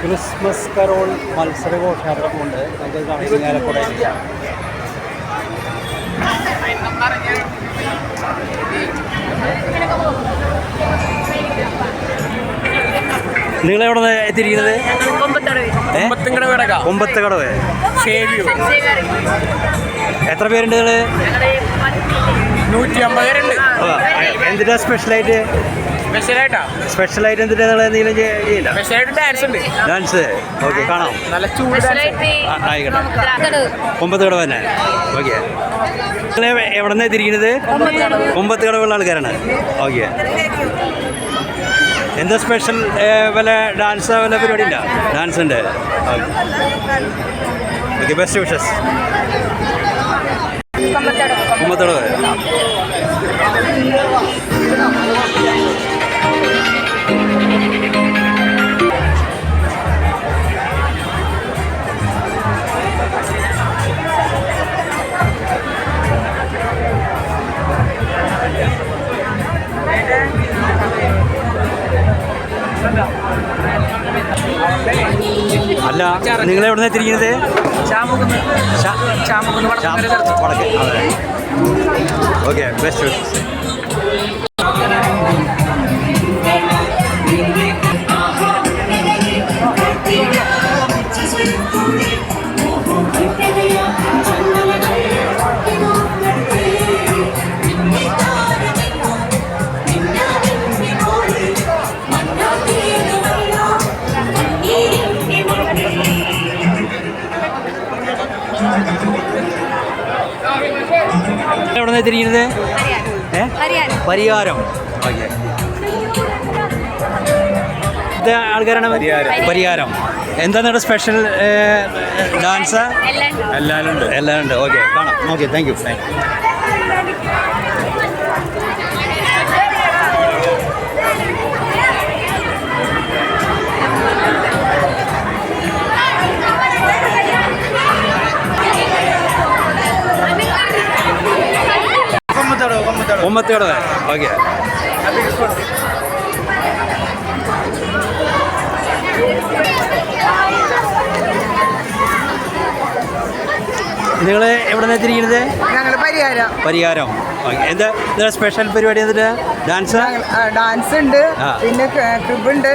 Christmas Carol മത്സരഘോഷയാത്രമുണ്ട് ഘോഷയാത്രമുണ്ട് നമുക്ക് കാണിക്കുന്ന നേരക്കൂടെ നിങ്ങൾ എവിടെ എത്തിയിരിക്കുന്നത്? ഒമ്പത്ത് കടവ് എത്ര പേരുണ്ട് നിങ്ങൾ നൂറ്റി അമ്പത് പേരുണ്ട് എന്തിനാ സ്പെഷ്യലായിട്ട് സ്പെഷ്യലായിട്ടാ? സ്പെഷ്യലായിട്ട് എന്തിനാ നിങ്ങൾ എന്തെങ്കിലും ചെയ്യ- ചെയ്യില്ല സ്പെഷ്യലായിട്ട് ഡാൻസ്? ഉണ്ട് ഡാൻസ്. ഓക്കെ കാണാം. നല്ല ചൂട് ആയിക്കോട്ടെ. തന്നെ. ഓക്കെ. നിങ്ങൾ എവിടെ നിന്നാണ് തിരിക്കുന്നത് ആൾക്കാരാണ്. ഓക്കെ. എന്താ സ്പെഷ്യൽ വല്ല ഡാൻസ് വല്ല പരിപാടി ഇല്ല ഡാൻസ് ഉണ്ട് ഓക്കെ ബെസ്റ്റ് വിഷസ് കൊമ്പത്ത് നിങ്ങൾ എവിടെ നിന്നാണ് എത്തിയിരിക്കുന്നത് ഓക്കെ. ബെസ്റ്റ് നിന്നാണ് പരിഹാരം ഓക്കെ. ആൾക്കാരാണ്? പരിഹാരം എന്താണ് സ്പെഷ്യൽ ഡാൻസ് എല്ലാം ഉണ്ട്. എല്ലാം ഉണ്ട്. ഓക്കെ കാണാം. ഓക്കെ താങ്ക് യു ഒമ്പത്തേടത് ഓക്കെ നിങ്ങൾ എവിടെ നിന്ന് എത്തിയിരിക്കുന്നത് ഞങ്ങൾ പരിഹാരം. പരിഹാരം. എന്താ എന്താ സ്പെഷ്യൽ പരിപാടി എന്നിട്ട്? ഡാൻസ് ഡാൻസ് ഉണ്ട്. പിന്നെ ക്രിബ് ഉണ്ട്.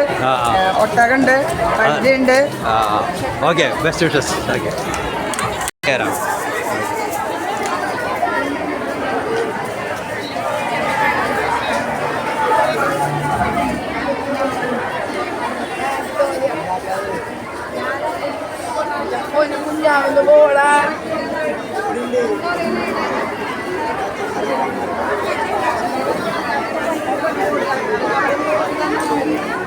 ഉണ്ട്. ആ okay. Best wishes okay. Non voglio vogliamo vola Thank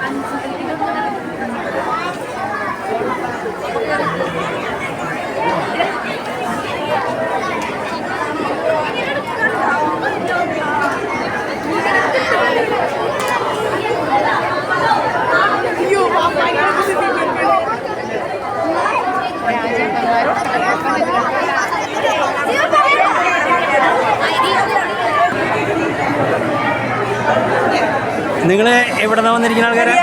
നിങ്ങൾ എവിടെ നിന്നാണ് വന്നിരിക്കുന്ന ആൾക്കാരെ?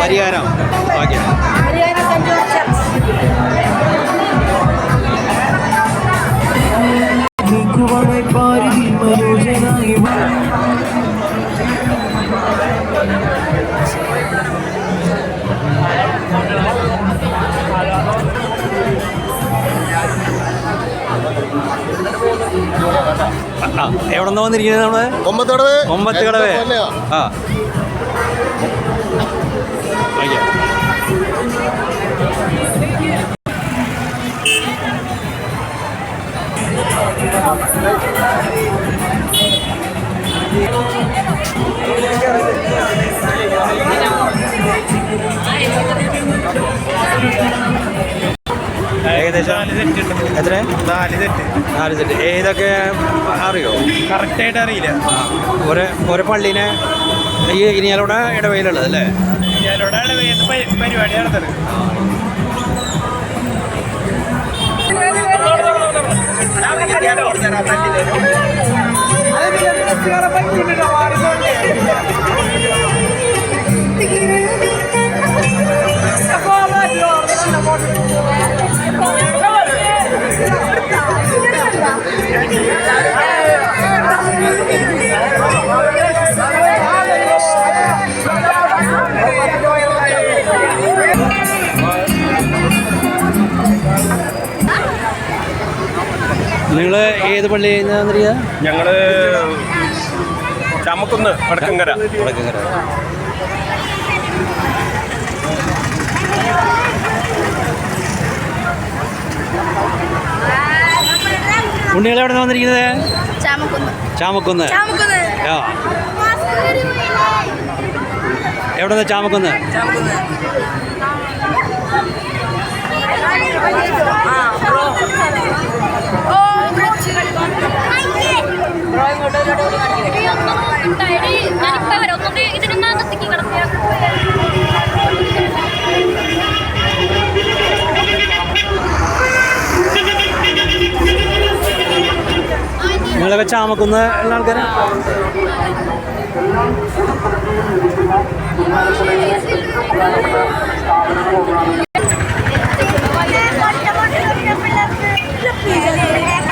പരിഹാരം ഓക്കെ. എവിടെ വന്നിരിക്കുന്നത് നമ്മൾ ഒമ്പത്തടവ് ഒമ്പത്ത് കടവ് ആ. എത്ര? നാല് സെറ്റ് നാല് സെറ്റ് ഏതൊക്കെ അറിയോ? കറക്റ്റായിട്ട് അറിയില്ല. ഒരു ഒരു പള്ളീനെ ഈ ഇനിയാലൂടെ ഇടവയിലുള്ളത് അല്ലേ? പരിപാടി നടത്തത് അപ്പോ ഏത് പള്ളിയിൽ ഞങ്ങൾ ചമക്കുന്ന് വടക്കങ്കര. വടക്കങ്കര. ഉണ്ണികൾ എവിടെ നിന്ന് വന്നിരിക്കുന്നത്? ചാമക്കുന്ന്. ചാമക്കുന്ന്. ചാമക്കുന്ന്. ആ. എവിടെ നിന്ന് ചാമക്കുന്ന്. നിങ്ങളൊക്കെ ചാമക്കുന്ന് ആൾക്കാരാ? റെഡിയായില്ലേ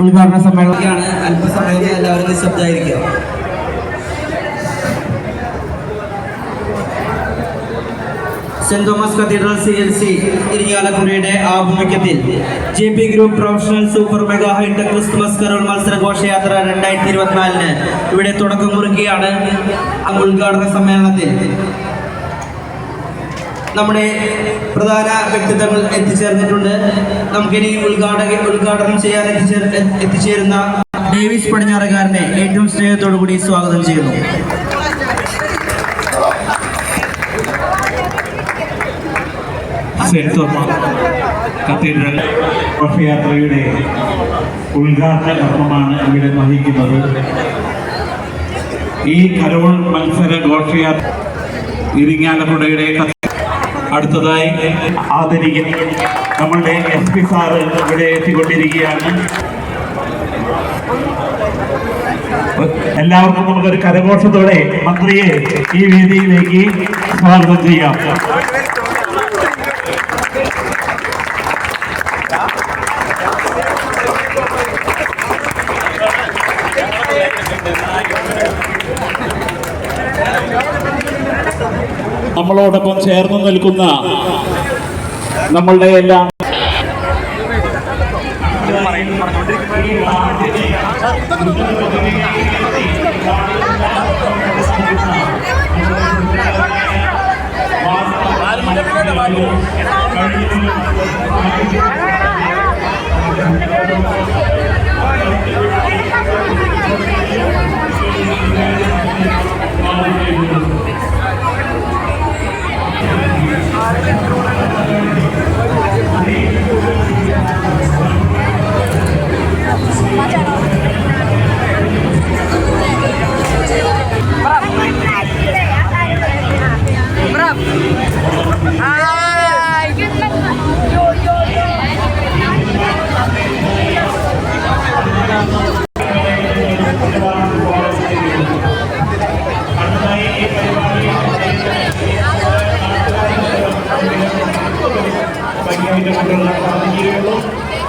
ഉദ്ഘാടന സമ്മേളനത്തിലാണ് അല്പസമയം എല്ലാവരും നിശബ്ദമായിരിക്കുക saint Thomas cathedral C L C ഇരിങ്ങാലക്കുടയുടെ ആഭിമുഖ്യത്തിൽ J P group professional super mega hi tech Christmas carol മത്സര ഘോഷയാത്ര രണ്ടായിരത്തി ഇരുപത്തിനാലിന് ഇവിടെ തുടക്കം കുറിക്കുകയാണ്. ഉദ്ഘാടന സമ്മേളനത്തിൽ നമ്മുടെ പ്രധാന വ്യക്തിത്വങ്ങൾ എത്തിച്ചേർന്നിട്ടുണ്ട്. നമുക്കിനി ഉദ്ഘാടക ഉദ്ഘാടനം ചെയ്യാൻ എത്തിച്ചേർ എത്തിച്ചേരുന്ന ഡേവിസ് പടിഞ്ഞാറുകാരനെ ഏറ്റവും സ്നേഹത്തോടു കൂടി സ്വാഗതം ചെയ്യുന്നു. സെന്റ് തോമസ് ഘോഷയാത്രയുടെ ഉദ്ഘാടന കർമ്മമാണ് ഇവിടെ വഹിക്കുന്നത്. ഈ കരോൾ മത്സര ഘോഷയാത്ര ഇരിങ്ങാലക്കുടയുടെ അടുത്തതായി ആദരിക നമ്മളുടെ എസ് പി സാറ് ഇവിടെ എത്തിക്കൊണ്ടിരിക്കുകയാണ്. എല്ലാവർക്കും നമുക്കൊരു കരഘോഷത്തോടെ മന്ത്രിയെ ഈ വേദിയിലേക്ക് സ്വാഗതം ചെയ്യാം. നമ്മളോടൊപ്പം ചേർന്ന് നിൽക്കുന്ന നമ്മളുടെ എല്ലാം ആരും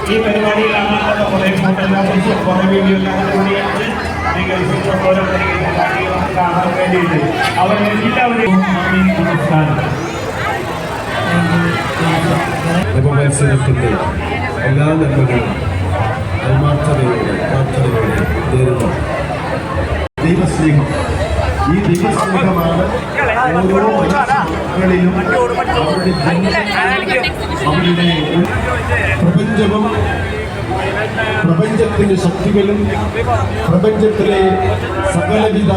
ഈ പരിപാടിയിലാണ് കുറേ ഫോട്ടോഗ്രാഫേഴ്സ് കുറേ വീഡിയോഗ്രാഫേഴ്സ് കൂടിയാണ് നിങ്ങൾ ഓരോ പരിപാടികളാണ് കാണാൻ വേണ്ടിയിട്ട്. അവരെല്ലാവരും നന്ദി നമസ്കാരം മത്സരത്തിന്റെ എല്ലാ നന്മകളും ആത്മാർത്ഥതയോടെ ദൈവസ്നേഹം. ഈ ദൈവസ്നേഹമാണ് ഓരോ മനുഷ്യരിലും അവരുടെ ജന്മ അവരുടെ പ്രപഞ്ചവും പ്രപഞ്ചത്തിന്റെ ശക്തികളും പ്രപഞ്ചത്തിലെ സകലവിധ